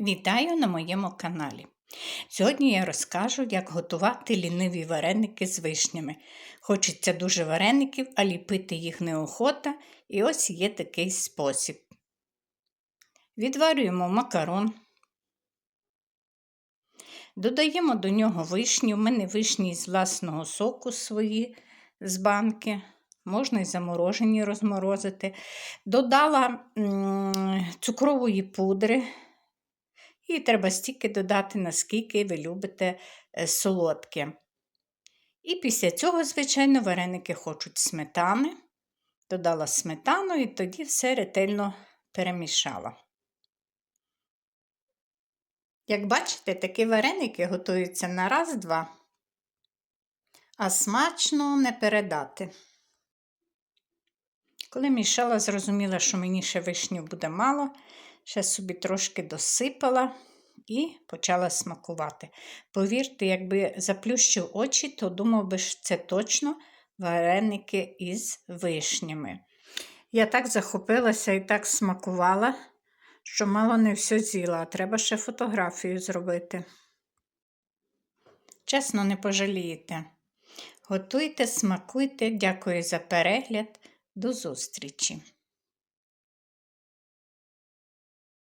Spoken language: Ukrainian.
Вітаю на моєму каналі. Сьогодні я розкажу, як готувати ліниві вареники з вишнями. Хочеться дуже вареників, а ліпити їх неохота, і ось є такий спосіб. Відварюємо макарон, додаємо до нього вишню. У мене вишні з власного соку свої з банки. Можна і заморожені розморозити. Додала м цукрової пудри. І треба стільки додати, наскільки ви любите е, солодке. І після цього, звичайно, вареники хочуть сметани. Додала сметану і тоді все ретельно перемішала. Як бачите, такі вареники готуються на раз-два, а смачно не передати. Коли мішала, зрозуміла, що мені ще вишню буде мало, ще собі трошки досипала і почала смакувати. Повірте, якби заплющив очі, то думав би, що це точно вареники із вишнями. Я так захопилася і так смакувала, що мало не все з'їла, а треба ще фотографію зробити. Чесно, не пожалієте. Готуйте, смакуйте, дякую за перегляд. До зустрічі!